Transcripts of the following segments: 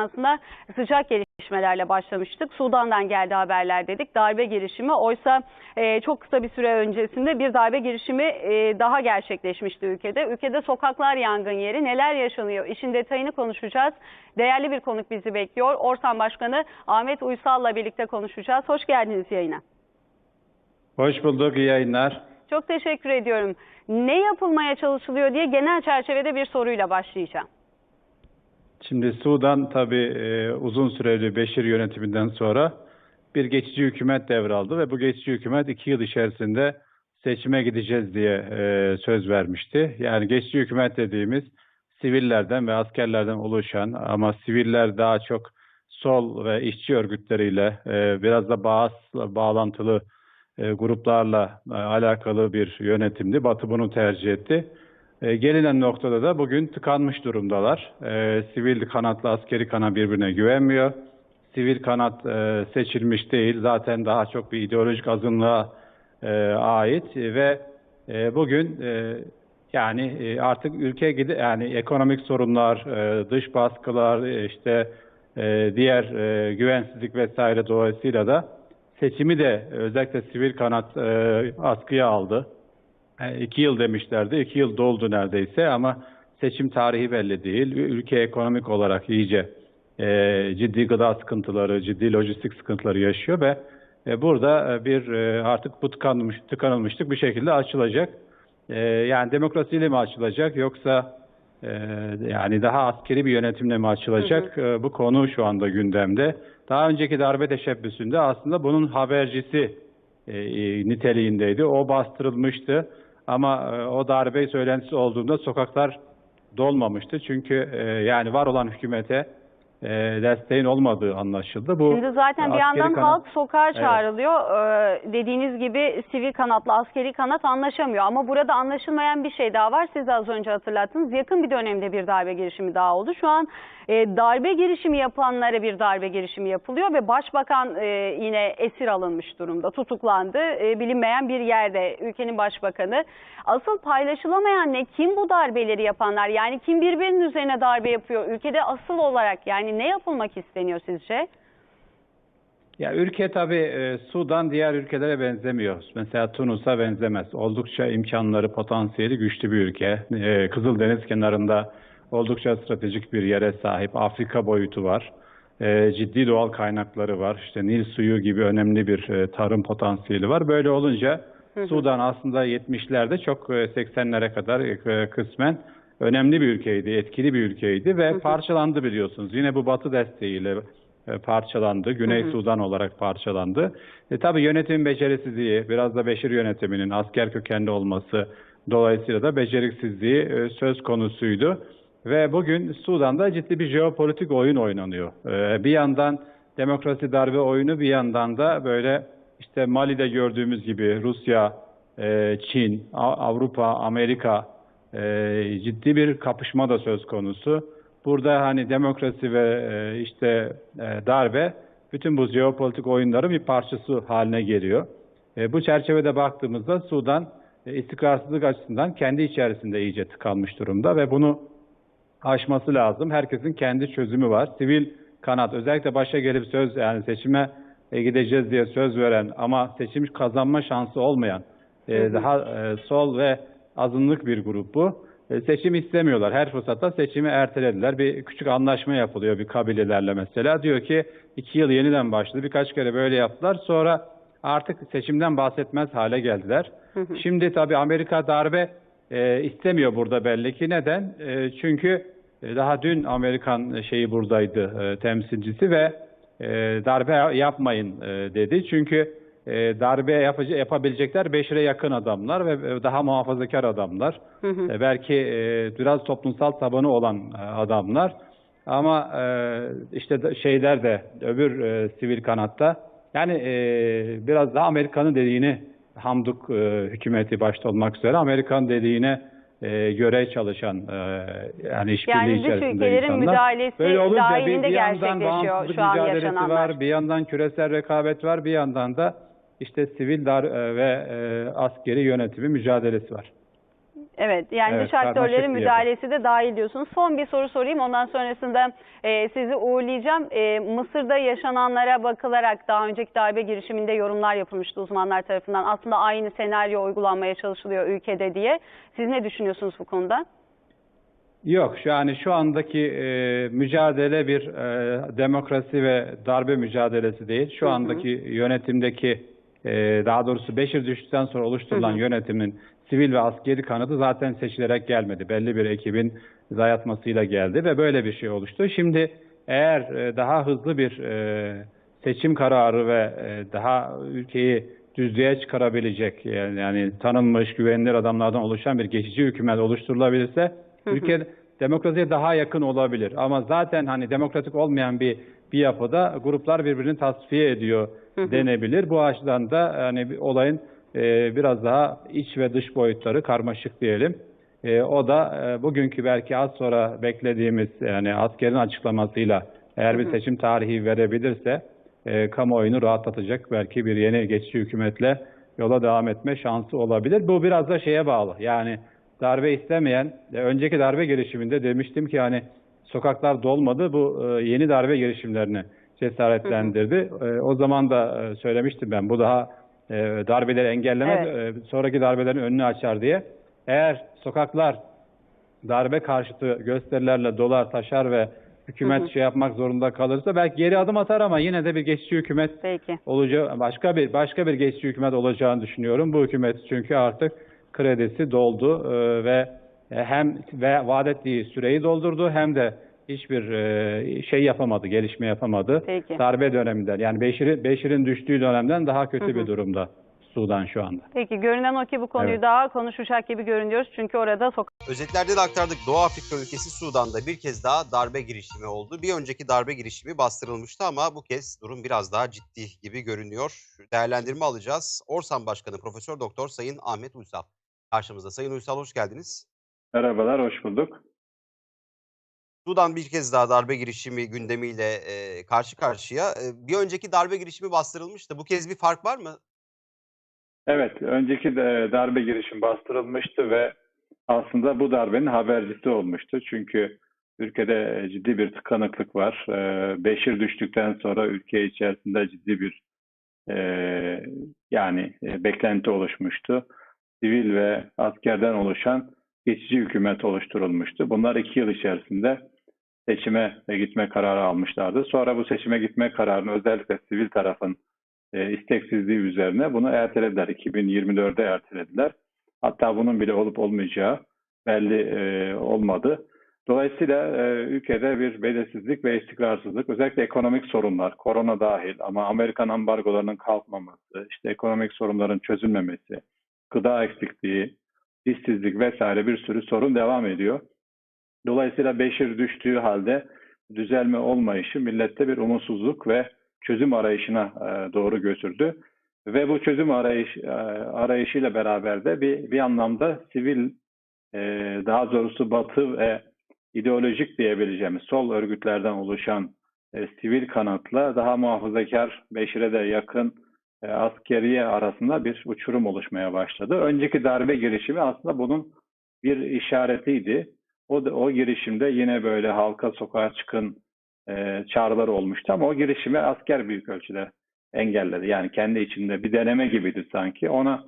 aslında sıcak gelişmelerle başlamıştık. Sudan'dan geldi haberler dedik. Darbe girişimi oysa e, çok kısa bir süre öncesinde bir darbe girişimi e, daha gerçekleşmişti ülkede. Ülkede sokaklar yangın yeri. Neler yaşanıyor? İşin detayını konuşacağız. Değerli bir konuk bizi bekliyor. Orsan Başkanı Ahmet Uysal'la birlikte konuşacağız. Hoş geldiniz yayına. Hoş bulduk, iyi yayınlar. Çok teşekkür ediyorum. Ne yapılmaya çalışılıyor diye genel çerçevede bir soruyla başlayacağım. Şimdi Sudan tabii e, uzun süreli Beşir yönetiminden sonra bir geçici hükümet devraldı ve bu geçici hükümet iki yıl içerisinde seçime gideceğiz diye e, söz vermişti. Yani geçici hükümet dediğimiz sivillerden ve askerlerden oluşan ama siviller daha çok sol ve işçi örgütleriyle e, biraz da bağız, bağlantılı e, gruplarla e, alakalı bir yönetimdi. Batı bunu tercih etti. E, gelinen noktada da bugün tıkanmış durumdalar. E, sivil kanatla askeri kanat birbirine güvenmiyor. Sivil kanat e, seçilmiş değil. Zaten daha çok bir ideolojik azınlığa e, ait ve e, bugün e, yani e, artık ülke gidi yani ekonomik sorunlar, e, dış baskılar, e, işte e, diğer e, güvensizlik vesaire dolayısıyla da seçimi de özellikle sivil kanat e, askıya aldı. E, iki yıl demişlerdi. iki yıl doldu neredeyse ama seçim tarihi belli değil. Ülke ekonomik olarak iyice e, ciddi gıda sıkıntıları, ciddi lojistik sıkıntıları yaşıyor ve e, burada e, bir e, artık bu tıkanmış, tıkanılmışlık bir şekilde açılacak. E, yani demokrasiyle mi açılacak yoksa e, yani daha askeri bir yönetimle mi açılacak? E, bu konu şu anda gündemde. Daha önceki darbe teşebbüsünde aslında bunun habercisi e, niteliğindeydi. O bastırılmıştı. Ama e, o darbe söylentisi olduğunda sokaklar dolmamıştı. Çünkü e, yani var olan hükümete e, desteğin olmadığı anlaşıldı. Bu Şimdi zaten bir askeri yandan kanat- halk sokağa Evet. çağrılıyor. Ee, dediğiniz gibi sivil kanatla askeri kanat anlaşamıyor. Ama burada anlaşılmayan bir şey daha var. Siz az önce hatırlattınız. Yakın bir dönemde bir darbe girişimi daha oldu. Şu an e, darbe girişimi yapanlara bir darbe girişimi yapılıyor ve başbakan e, yine esir alınmış durumda. Tutuklandı. E, bilinmeyen bir yerde ülkenin başbakanı. Asıl paylaşılamayan ne? Kim bu darbeleri yapanlar? Yani kim birbirinin üzerine darbe yapıyor? Ülkede asıl olarak yani ne yapılmak isteniyor sizce? Ya ülke tabii e, Sudan diğer ülkelere benzemiyor. Mesela Tunus'a benzemez. Oldukça imkanları, potansiyeli güçlü bir ülke. E, Kızıldeniz kenarında oldukça stratejik bir yere sahip. Afrika boyutu var. E, ciddi doğal kaynakları var. İşte Nil suyu gibi önemli bir e, tarım potansiyeli var. Böyle olunca Sudan aslında 70'lerde çok e, 80'lere kadar e, kısmen önemli bir ülkeydi, etkili bir ülkeydi ve parçalandı biliyorsunuz. Yine bu Batı desteğiyle e, parçalandı. Güney Sudan olarak parçalandı. E, tabii yönetim becerisizliği, biraz da Beşir yönetiminin asker kökenli olması dolayısıyla da beceriksizliği e, söz konusuydu. Ve bugün Sudan'da ciddi bir jeopolitik oyun oynanıyor. E, bir yandan demokrasi darbe oyunu, bir yandan da böyle işte Mali'de gördüğümüz gibi Rusya, e, Çin, Avrupa, Amerika e, ciddi bir kapışma da söz konusu. Burada hani demokrasi ve e, işte e, darbe bütün bu jeopolitik oyunların bir parçası haline geliyor. E, bu çerçevede baktığımızda Sudan e, istikrarsızlık açısından kendi içerisinde iyice tıkanmış durumda ve bunu aşması lazım. Herkesin kendi çözümü var. Sivil kanat özellikle başa gelip söz yani seçime gideceğiz diye söz veren ama seçim kazanma şansı olmayan e, daha e, sol ve azınlık bir grup bu. E, seçim istemiyorlar. Her fırsatta seçimi ertelediler. Bir küçük anlaşma yapılıyor bir kabilelerle mesela. Diyor ki iki yıl yeniden başladı. Birkaç kere böyle yaptılar. Sonra artık seçimden bahsetmez hale geldiler. Şimdi tabii Amerika darbe e, istemiyor burada belli ki. Neden? E, çünkü e, daha dün Amerikan şeyi buradaydı e, temsilcisi ve e, darbe yapmayın e, dedi. Çünkü e, darbe yapıcı, yapabilecekler Beşir'e yakın adamlar ve e, daha muhafazakar adamlar. E, belki e, biraz toplumsal tabanı olan e, adamlar. Ama e, işte şeyler de öbür e, sivil kanatta yani e, biraz daha Amerika'nın dediğini Hamduk e, hükümeti başta olmak üzere Amerikan dediğine e, göre çalışan e, yani işbirliği Yani içerisinde insanlar. müdahalesi Böyle olunca bir, bir yandan gerçekleşiyor şu an yaşananlar. var, bir yandan küresel rekabet var, bir yandan da işte sivil dar e, ve e, askeri yönetimi mücadelesi var. Evet yani Evet, dış aktörlerin müdahalesi de dahil diyorsunuz. Son bir soru sorayım ondan sonrasında e, sizi uğurlayacağım. E, Mısır'da yaşananlara bakılarak daha önceki darbe girişiminde yorumlar yapılmıştı uzmanlar tarafından. Aslında aynı senaryo uygulanmaya çalışılıyor ülkede diye. Siz ne düşünüyorsunuz bu konuda? Yok, yani şu andaki e, mücadele bir e, demokrasi ve darbe mücadelesi değil. Şu Hı hı. andaki yönetimdeki e, daha doğrusu Beşir düştükten sonra oluşturulan Hı hı. yönetimin sivil ve askeri kanadı zaten seçilerek gelmedi. Belli bir ekibin dayatmasıyla geldi ve böyle bir şey oluştu. Şimdi eğer e, daha hızlı bir e, seçim kararı ve e, daha ülkeyi düzlüğe çıkarabilecek yani, yani tanınmış güvenilir adamlardan oluşan bir geçici hükümet oluşturulabilirse Hı hı. ülke demokrasiye daha yakın olabilir. Ama zaten hani demokratik olmayan bir bir yapıda gruplar birbirini tasfiye ediyor denebilir. Bu açıdan da hani olayın e, biraz daha iç ve dış boyutları karmaşık diyelim. E, o da e, bugünkü belki az sonra beklediğimiz yani askerin açıklamasıyla eğer bir seçim tarihi verebilirse e, kamuoyunu rahatlatacak belki bir yeni geçici hükümetle yola devam etme şansı olabilir. Bu biraz da şeye bağlı. Yani darbe istemeyen, e, önceki darbe girişiminde demiştim ki hani sokaklar dolmadı. Bu e, yeni darbe girişimlerini cesaretlendirdi. E, o zaman da e, söylemiştim ben bu daha e, darbeleri engellemez, e, sonraki darbelerin önünü açar diye. Eğer sokaklar darbe karşıtı gösterilerle dolar taşar ve hükümet Hı hı. şey yapmak zorunda kalırsa belki geri adım atar ama yine de bir geçici hükümet Peki. olacağı başka bir başka bir geçici hükümet olacağını düşünüyorum. Bu hükümet çünkü artık kredisi doldu e, ve hem ve vaat ettiği süreyi doldurdu hem de hiçbir e, şey yapamadı, gelişme yapamadı. Peki. Darbe döneminden yani Beşir'in Beşir'in düştüğü dönemden daha kötü Hı hı. bir durumda Sudan şu anda. Peki görünen o ki bu konuyu Evet. daha konuşacak gibi görünüyoruz. Çünkü orada sokak Özetlerde de aktardık. Doğu Afrika ülkesi Sudan'da bir kez daha darbe girişimi oldu. Bir önceki darbe girişimi bastırılmıştı ama bu kez durum biraz daha ciddi gibi görünüyor. Değerlendirme alacağız. Orsan Başkanı Profesör Doktor Sayın Ahmet Uysal. Karşımızda Sayın Uysal hoş geldiniz. Merhabalar, hoş bulduk. Sudan bir kez daha darbe girişimi gündemiyle e, karşı karşıya. E, bir önceki darbe girişimi bastırılmıştı. Bu kez bir fark var mı? Evet, önceki de darbe girişim bastırılmıştı ve aslında bu darbenin habercisi olmuştu. Çünkü ülkede ciddi bir tıkanıklık var. Ee, Beşir düştükten sonra ülke içerisinde ciddi bir e, yani e, beklenti oluşmuştu. Sivil ve askerden oluşan geçici hükümet oluşturulmuştu. Bunlar iki yıl içerisinde seçime gitme kararı almışlardı. Sonra bu seçime gitme kararını özellikle sivil tarafın e, isteksizliği üzerine bunu ertelediler. 2024'e ertelediler. Hatta bunun bile olup olmayacağı belli e, olmadı. Dolayısıyla e, ülkede bir belirsizlik ve istikrarsızlık, özellikle ekonomik sorunlar, korona dahil ama Amerikan ambargolarının kalkmaması, işte ekonomik sorunların çözülmemesi, gıda eksikliği, işsizlik vesaire bir sürü sorun devam ediyor. Dolayısıyla Beşir düştüğü halde düzelme olmayışı millette bir umutsuzluk ve çözüm arayışına e, doğru götürdü. Ve bu çözüm arayış, e, arayışıyla beraber de bir, bir anlamda sivil, e, daha doğrusu batı ve ideolojik diyebileceğimiz sol örgütlerden oluşan sivil kanatla daha muhafazakar, Beşir'e de yakın e, askeriye arasında bir uçurum oluşmaya başladı. Önceki darbe girişimi aslında bunun bir işaretiydi. O, da, o girişimde yine böyle halka sokağa çıkın e, çağrıları olmuştu ama o girişimi asker büyük ölçüde engelledi. Yani kendi içinde bir deneme gibiydi sanki. Ona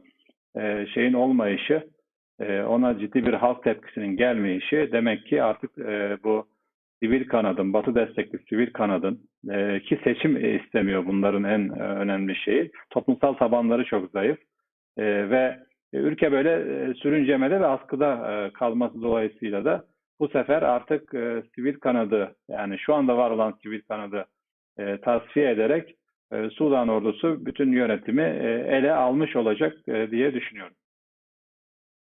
e, şeyin olmayışı, e, ona ciddi bir halk tepkisinin gelmeyişi demek ki artık e, bu sivil kanadın, Batı destekli sivil kanadın e, ki seçim istemiyor bunların en e, önemli şeyi. Toplumsal tabanları çok zayıf E, ve ülke böyle e, sürüncemede ve askıda e, kalması dolayısıyla da bu sefer artık e, sivil kanadı yani şu anda var olan sivil kanadı e, tasfiye ederek e, Sudan ordusu bütün yönetimi e, ele almış olacak e, diye düşünüyorum.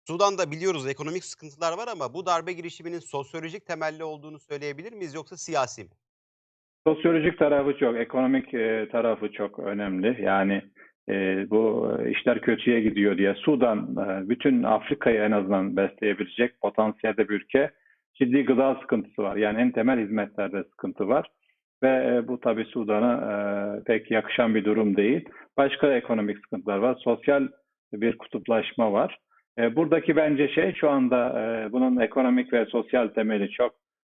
Sudan'da biliyoruz ekonomik sıkıntılar var ama bu darbe girişiminin sosyolojik temelli olduğunu söyleyebilir miyiz yoksa siyasi mi? Sosyolojik tarafı çok, ekonomik e, tarafı çok önemli. Yani e, bu işler kötüye gidiyor diye Sudan e, bütün Afrika'yı en azından besleyebilecek potansiyelde bir ülke. Ciddi gıda sıkıntısı var. Yani en temel hizmetlerde sıkıntı var. Ve e, bu tabii Sudan'a e, pek yakışan bir durum değil. Başka ekonomik sıkıntılar var. Sosyal bir kutuplaşma var. E, buradaki bence şey şu anda e, bunun ekonomik ve sosyal temeli çok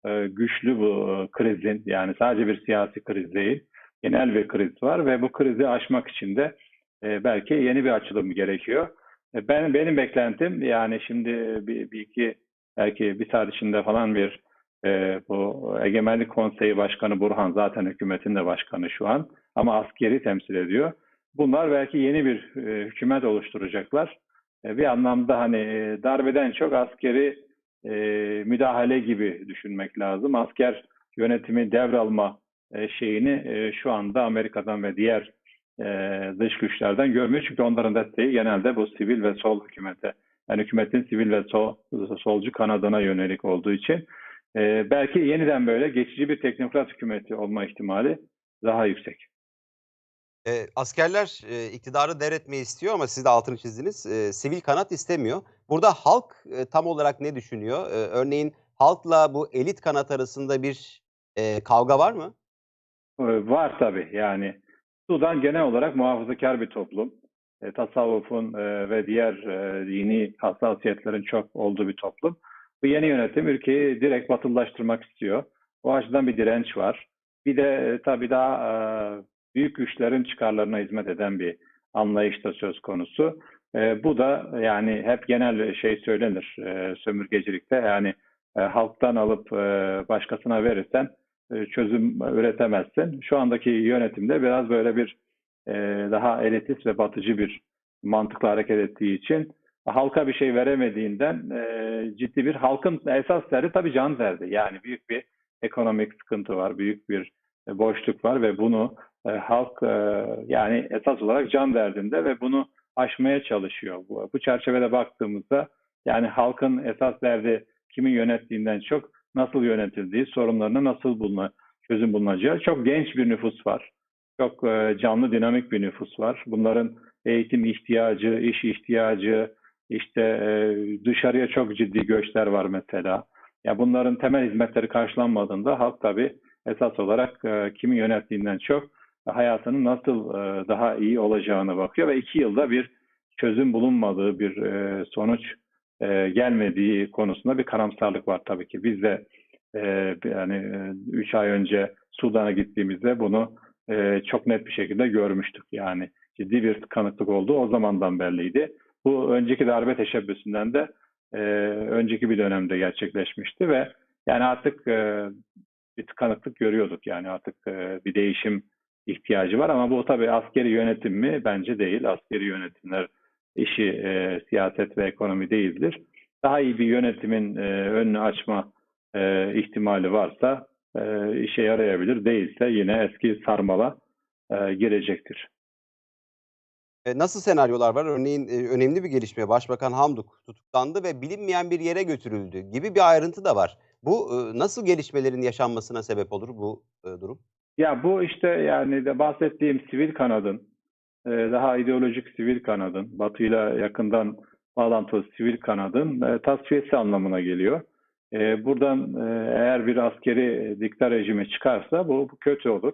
e, güçlü bu krizin. Yani sadece bir siyasi kriz değil, genel bir kriz var ve bu krizi aşmak için de belki yeni bir açılım gerekiyor. Ben benim beklentim yani şimdi bir, bir iki belki bir saat içinde falan bir e, bu Egemenlik Konseyi Başkanı Burhan zaten hükümetin de başkanı şu an ama askeri temsil ediyor. Bunlar belki yeni bir e, hükümet oluşturacaklar. E, bir anlamda hani e, darbeden çok askeri e, müdahale gibi düşünmek lazım. Asker yönetimi devralma şeyini şu anda Amerika'dan ve diğer dış güçlerden görmüyor. Çünkü onların desteği genelde bu sivil ve sol hükümete, yani hükümetin sivil ve sol, solcu kanadına yönelik olduğu için belki yeniden böyle geçici bir teknokrat hükümeti olma ihtimali daha yüksek. E, askerler e, iktidarı devretmeyi istiyor ama siz de altını çizdiniz. E, sivil kanat istemiyor. Burada halk e, tam olarak ne düşünüyor? E, örneğin halkla bu elit kanat arasında bir e, kavga var mı? Var tabii yani. Sudan genel olarak muhafazakar bir toplum. E, tasavvufun e, ve diğer e, dini hassasiyetlerin çok olduğu bir toplum. Bu yeni yönetim ülkeyi direkt batılılaştırmak istiyor. O açıdan bir direnç var. Bir de e, tabii daha e, büyük güçlerin çıkarlarına hizmet eden bir anlayış da söz konusu. E, bu da yani hep genel şey söylenir e, sömürgecilikte. Yani e, halktan alıp e, başkasına verirsen e, çözüm üretemezsin. Şu andaki yönetimde biraz böyle bir e, daha elitist ve batıcı bir mantıkla hareket ettiği için halka bir şey veremediğinden e, ciddi bir halkın esas derdi tabii can derdi. Yani büyük bir ekonomik sıkıntı var, büyük bir e, boşluk var ve bunu e, halk e, yani esas olarak can derdinde ve bunu aşmaya çalışıyor. Bu, bu çerçevede baktığımızda yani halkın esas derdi kimin yönettiğinden çok nasıl yönetildiği, sorunlarına nasıl bulma, çözüm bulunacağı. Çok genç bir nüfus var. Çok e, canlı, dinamik bir nüfus var. Bunların eğitim ihtiyacı, iş ihtiyacı, işte e, dışarıya çok ciddi göçler var mesela. Ya bunların temel hizmetleri karşılanmadığında halk tabii esas olarak e, kimin yönettiğinden çok hayatının nasıl e, daha iyi olacağına bakıyor ve iki yılda bir çözüm bulunmadığı bir e, sonuç e, gelmediği konusunda bir karamsarlık var tabii ki. Biz de e, yani 3 ay önce Sudan'a gittiğimizde bunu e, çok net bir şekilde görmüştük. Yani ciddi bir tıkanıklık olduğu o zamandan belliydi. Bu önceki darbe teşebbüsünden de e, önceki bir dönemde gerçekleşmişti ve yani artık e, bir tıkanıklık görüyorduk. Yani artık e, bir değişim ihtiyacı var ama bu tabii askeri yönetim mi? Bence değil. Askeri yönetimler işi e, siyaset ve ekonomi değildir. Daha iyi bir yönetimin e, önünü açma e, ihtimali varsa e, işe yarayabilir. Değilse yine eski sarmala e, girecektir. E, nasıl senaryolar var? Örneğin e, önemli bir gelişme. Başbakan Hamduk tutuklandı ve bilinmeyen bir yere götürüldü gibi bir ayrıntı da var. Bu e, nasıl gelişmelerin yaşanmasına sebep olur bu durum? Ya bu işte yani de bahsettiğim sivil kanadın, e, daha ideolojik sivil kanadın, Batı'yla yakından bağlantılı sivil kanadın e, tasfiyesi anlamına geliyor. E, buradan eğer bir askeri dikta rejimi çıkarsa bu, kötü olur.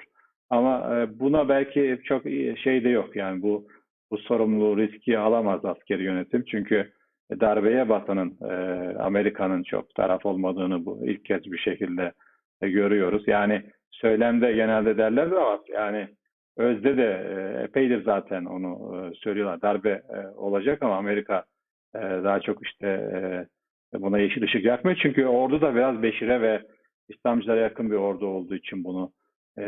Ama buna belki çok şey de yok yani bu bu sorumluluğu riski alamaz askeri yönetim çünkü darbeye Batı'nın e, Amerika'nın çok taraf olmadığını bu ilk kez bir şekilde görüyoruz. Yani söylemde genelde derler ama yani özde de e, epeydir zaten onu e, söylüyorlar. Darbe e, olacak ama Amerika daha çok işte buna yeşil ışık yakmıyor. Çünkü ordu da biraz Beşir'e ve İslamcılara yakın bir ordu olduğu için bunu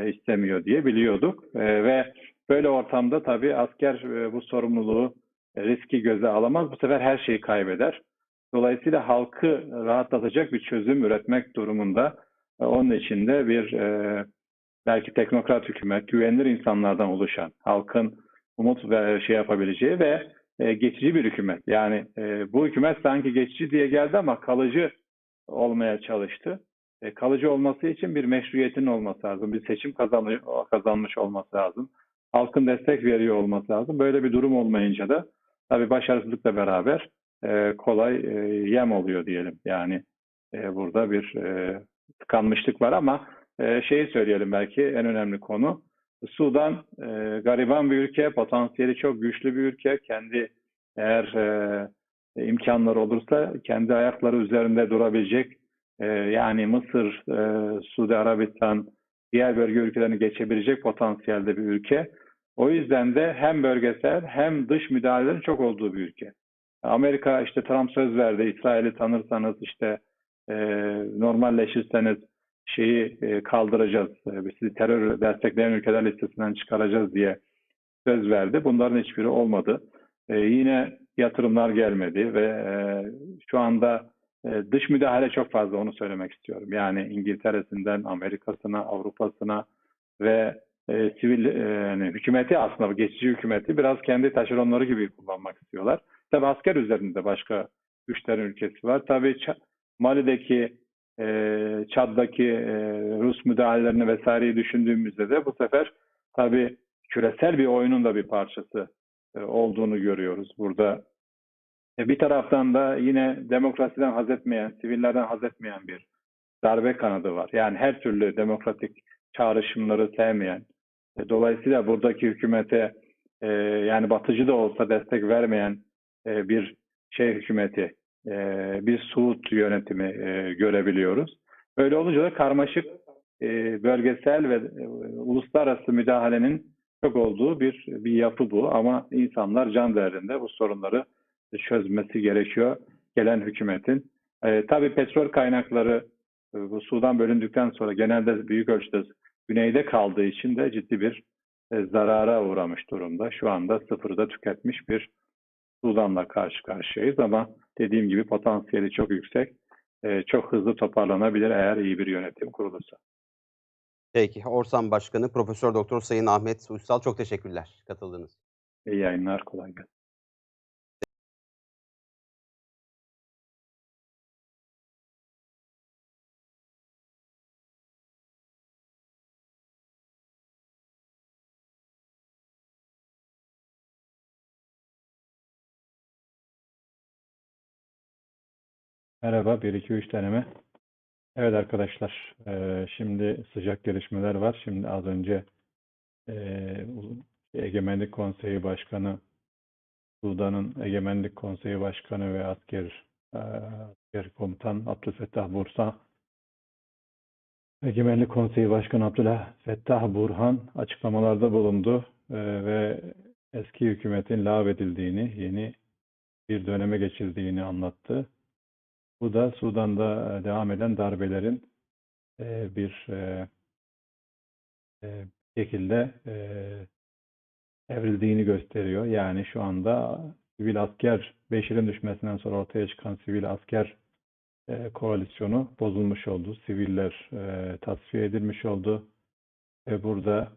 istemiyor diye biliyorduk. Ve böyle ortamda tabii asker bu sorumluluğu riski göze alamaz. Bu sefer her şeyi kaybeder. Dolayısıyla halkı rahatlatacak bir çözüm üretmek durumunda. E, onun için de bir e, belki teknokrat hükümet, güvenilir insanlardan oluşan, halkın umut ve şey yapabileceği ve e, geçici bir hükümet. Yani bu hükümet sanki geçici diye geldi ama kalıcı olmaya çalıştı. Kalıcı olması için bir meşruiyetin olması lazım, bir seçim kazanmış, olması lazım, halkın destek veriyor olması lazım. Böyle bir durum olmayınca da tabii başarısızlıkla beraber kolay yem oluyor diyelim. Yani burada bir tıkanmışlık var ama e, şeyi söyleyelim belki en önemli konu. Sudan e, gariban bir ülke, potansiyeli çok güçlü bir ülke. Kendi eğer e, imkanları olursa kendi ayakları üzerinde durabilecek e, yani Mısır, e, Suudi Arabistan, diğer bölge ülkelerini geçebilecek potansiyelde bir ülke. O yüzden de hem bölgesel hem dış müdahalelerin çok olduğu bir ülke. Amerika işte Trump söz verdi. İsrail'i tanırsanız işte e, normalleşirseniz şeyi e, kaldıracağız. E, sizi terör destekleyen ülkeler listesinden çıkaracağız diye söz verdi. Bunların hiçbiri olmadı. E, yine yatırımlar gelmedi ve e, şu anda e, dış müdahale çok fazla onu söylemek istiyorum. Yani İngiltere'sinden Amerika'sına, Avrupa'sına ve e, sivil e, yani hükümeti aslında bu geçici hükümeti biraz kendi taşeronları gibi kullanmak istiyorlar. Tabi asker üzerinde başka güçlerin ülkesi var. Tabi Mali'deki, e, Çad'daki e, Rus müdahalelerini vesaireyi düşündüğümüzde de bu sefer tabi küresel bir oyunun da bir parçası e, olduğunu görüyoruz. Burada e, bir taraftan da yine demokrasiden haz etmeyen, sivillerden haz etmeyen bir darbe kanadı var. Yani her türlü demokratik çağrışımları sevmeyen, e, dolayısıyla buradaki hükümete e, yani batıcı da olsa destek vermeyen e, bir şey hükümeti, e, bir Suud yönetimi e, görebiliyoruz. Böyle olunca da karmaşık e, bölgesel ve e, uluslararası müdahalenin çok olduğu bir bir yapı bu ama insanlar can derdinde bu sorunları çözmesi gerekiyor gelen hükümetin. E, tabii petrol kaynakları e, bu Sudan bölündükten sonra genelde büyük ölçüde güneyde kaldığı için de ciddi bir e, zarara uğramış durumda. Şu anda sıfırda tüketmiş bir Sudan'la karşı karşıyayız ama dediğim gibi potansiyeli çok yüksek. E, çok hızlı toparlanabilir eğer iyi bir yönetim kurulursa. Peki. Orsan Başkanı Profesör Doktor Sayın Ahmet Uysal çok teşekkürler katıldığınız. İyi yayınlar, kolay gelsin. Merhaba, 1-2-3 deneme. Evet arkadaşlar, eee, şimdi sıcak gelişmeler var. Şimdi az önce Ulu- Egemenlik Konseyi Başkanı, Sudan'ın Egemenlik Konseyi Başkanı ve asker, eee, asker komutan Abdülfettah Bursa, Egemenlik Konseyi Başkanı Abdülfettah Burhan açıklamalarda bulundu eee, ve eski hükümetin lağvedildiğini, yeni bir döneme geçildiğini anlattı. Bu da Sudan'da e, devam eden darbelerin e, bir e, şekilde evrildiğini gösteriyor. Yani şu anda sivil asker, Beşir'in düşmesinden sonra ortaya çıkan sivil asker koalisyonu bozulmuş oldu. Siviller tasfiye edilmiş oldu. Ve burada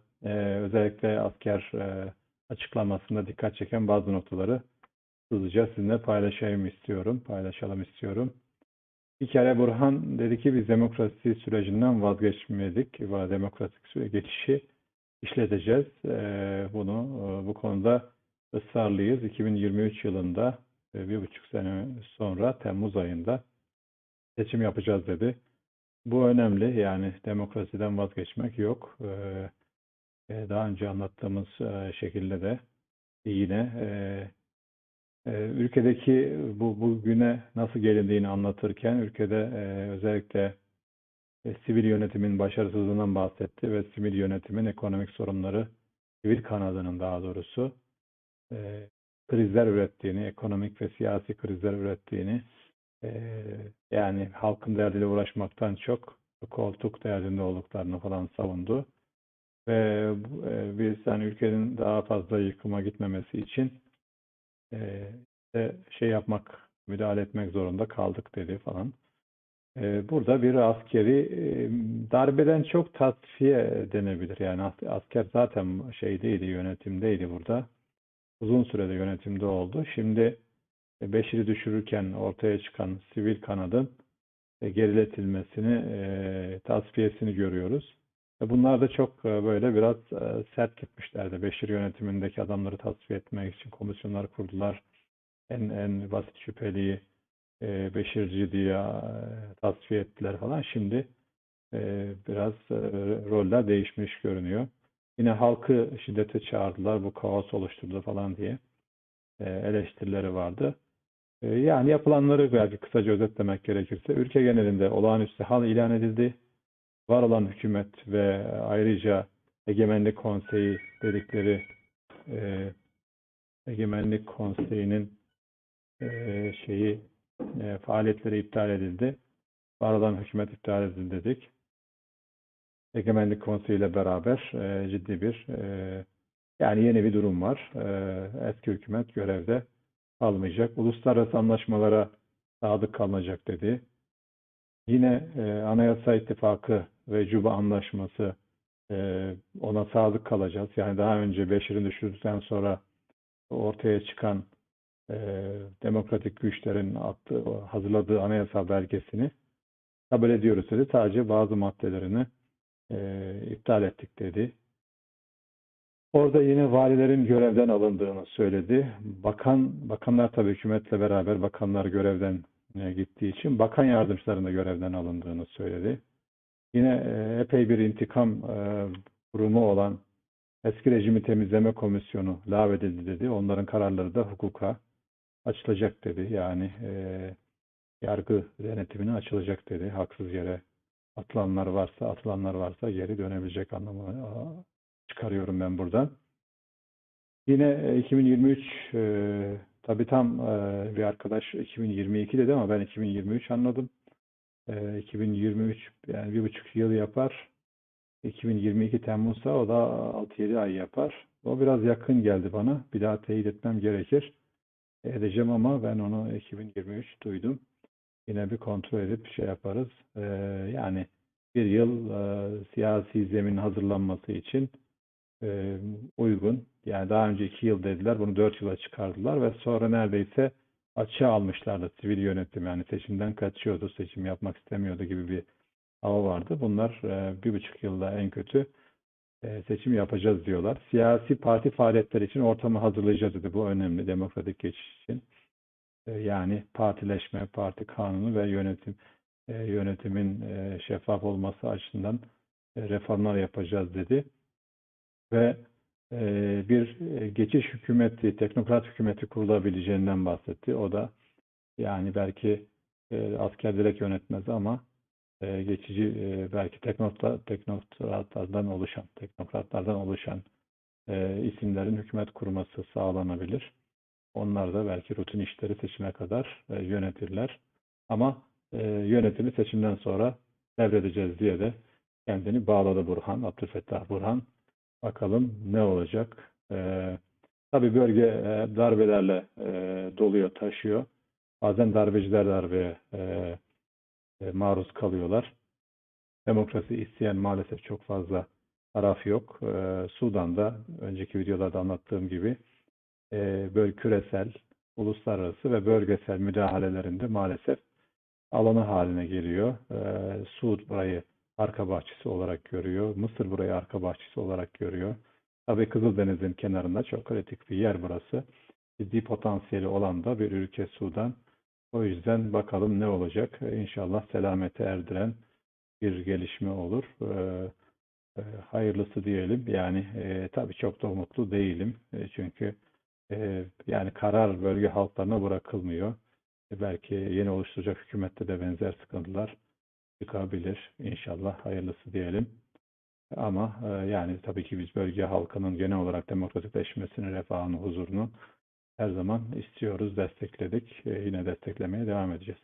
özellikle asker açıklamasında dikkat çeken bazı noktaları hızlıca sizinle paylaşayım istiyorum, paylaşalım istiyorum. Bir kere Burhan dedi ki biz demokrasi sürecinden vazgeçmedik ve demokratik geçişi işleteceğiz. Ee, bunu e, bu konuda ısrarlıyız. 2023 yılında e, bir buçuk sene sonra Temmuz ayında seçim yapacağız dedi. Bu önemli. Yani demokrasiden vazgeçmek yok. Ee, e, daha önce anlattığımız şekilde de yine ülkedeki bu bugüne nasıl gelindiğini anlatırken ülkede e, özellikle e, sivil yönetimin başarısızlığından bahsetti ve sivil yönetimin ekonomik sorunları sivil kanadının daha doğrusu e, krizler ürettiğini, ekonomik ve siyasi krizler ürettiğini e, yani halkın derdiyle uğraşmaktan çok koltuk derdinde olduklarını falan savundu. Ve e, biz hani ülkenin daha fazla yıkıma gitmemesi için e, şey yapmak, müdahale etmek zorunda kaldık dedi falan. E, burada bir askeri e, darbeden çok tasfiye denebilir. Yani as- asker zaten şeydeydi, yönetimdeydi burada. Uzun sürede yönetimde oldu. Şimdi e, Beşir'i düşürürken ortaya çıkan sivil kanadın e, geriletilmesini, e, tasfiyesini görüyoruz. E, Bunlar da çok e, böyle biraz e, sert gitmişlerdi. Beşir yönetimindeki adamları tasfiye etmek için komisyonlar kurdular. En en basit şüpheliyi Beşirci diye tasfiye ettiler falan. Şimdi biraz roller değişmiş görünüyor. Yine halkı şiddete çağırdılar. Bu kaos oluşturdu falan diye eleştirileri vardı. Yani yapılanları belki kısaca özetlemek gerekirse ülke genelinde olağanüstü hal ilan edildi. Var olan hükümet ve ayrıca Egemenlik Konseyi dedikleri e, Egemenlik Konseyi'nin e, şeyi e, faaliyetleri iptal edildi. Var olan hükümet iptal edildi dedik. Egemenlik Konseyi ile beraber e, ciddi bir e, yani yeni bir durum var. E, eski hükümet görevde kalmayacak. Uluslararası anlaşmalara sadık kalınacak dedi. Yine e, Anayasa İttifakı ve Cuba Anlaşması e, ona sadık kalacağız. Yani daha önce Beşir'in düşürdükten sonra ortaya çıkan e, demokratik güçlerin attığı, hazırladığı anayasa belgesini kabul ediyoruz dedi. Sadece bazı maddelerini e, iptal ettik dedi. Orada yine valilerin görevden alındığını söyledi. Bakan, bakanlar tabii hükümetle beraber bakanlar görevden e, gittiği için bakan yardımcıların da görevden alındığını söyledi. Yine e, epey bir intikam e, kurumu olan eski rejimi temizleme komisyonu lağvedildi dedi. Onların kararları da hukuka açılacak dedi. Yani e, yargı denetimine açılacak dedi. Haksız yere atılanlar varsa, atılanlar varsa geri dönebilecek anlamını a, çıkarıyorum ben buradan. Yine e, 2023 e, tabii tam e, bir arkadaş 2022 dedi ama ben 2023 anladım. E, 2023 yani bir buçuk yıl yapar. 2022 Temmuz'sa o da 6-7 ay yapar. O biraz yakın geldi bana. Bir daha teyit etmem gerekir. Edeceğim ama ben onu 2023 duydum. Yine bir kontrol edip şey yaparız. Ee, yani bir yıl e, siyasi zemin hazırlanması için e, uygun. Yani daha önce iki yıl dediler. Bunu dört yıla çıkardılar ve sonra neredeyse açığa almışlardı sivil yönetim. Yani seçimden kaçıyordu, seçim yapmak istemiyordu gibi bir hava vardı. Bunlar e, bir buçuk yılda en kötü e, seçim yapacağız diyorlar. Siyasi parti faaliyetleri için ortamı hazırlayacağız dedi. Bu önemli demokratik geçiş için. E, yani partileşme, parti kanunu ve yönetim e, yönetimin e, şeffaf olması açısından e, reformlar yapacağız dedi. Ve bir e, geçiş hükümeti, teknokrat hükümeti kurulabileceğinden bahsetti. O da yani belki e, asker direkt yönetmez ama e, geçici e, belki teknokrat, teknokratlardan oluşan, teknokratlardan oluşan e, isimlerin hükümet kurması sağlanabilir. Onlar da belki rutin işleri seçime kadar e, yönetirler. Ama e, yönetimi seçimden sonra devredeceğiz diye de kendini bağladı Burhan, Abdülfettah Burhan. Bakalım ne olacak? E, tabii bölge e, darbelerle e, doluyor, taşıyor. Bazen darbeciler darbeye e, e, maruz kalıyorlar. Demokrasi isteyen maalesef çok fazla taraf yok. E, Sudan'da önceki videolarda anlattığım gibi e, böyle küresel, uluslararası ve bölgesel müdahalelerinde maalesef alanı haline geliyor. E, Suud burayı arka bahçesi olarak görüyor. Mısır burayı arka bahçesi olarak görüyor. Tabii Kızıldeniz'in kenarında çok kritik bir yer burası. Ciddi potansiyeli olan da bir ülke Sudan. O yüzden bakalım ne olacak. İnşallah selamete erdiren bir gelişme olur. Ee, e, hayırlısı diyelim. Yani e, tabii çok da umutlu değilim. E, çünkü e, yani karar bölge halklarına bırakılmıyor. E, belki yeni oluşturacak hükümette de benzer sıkıntılar çıkabilir. İnşallah hayırlısı diyelim. Ama e, yani tabii ki biz bölge halkının genel olarak demokratikleşmesini, refahını, huzurunu her zaman istiyoruz, destekledik. E, yine desteklemeye devam edeceğiz.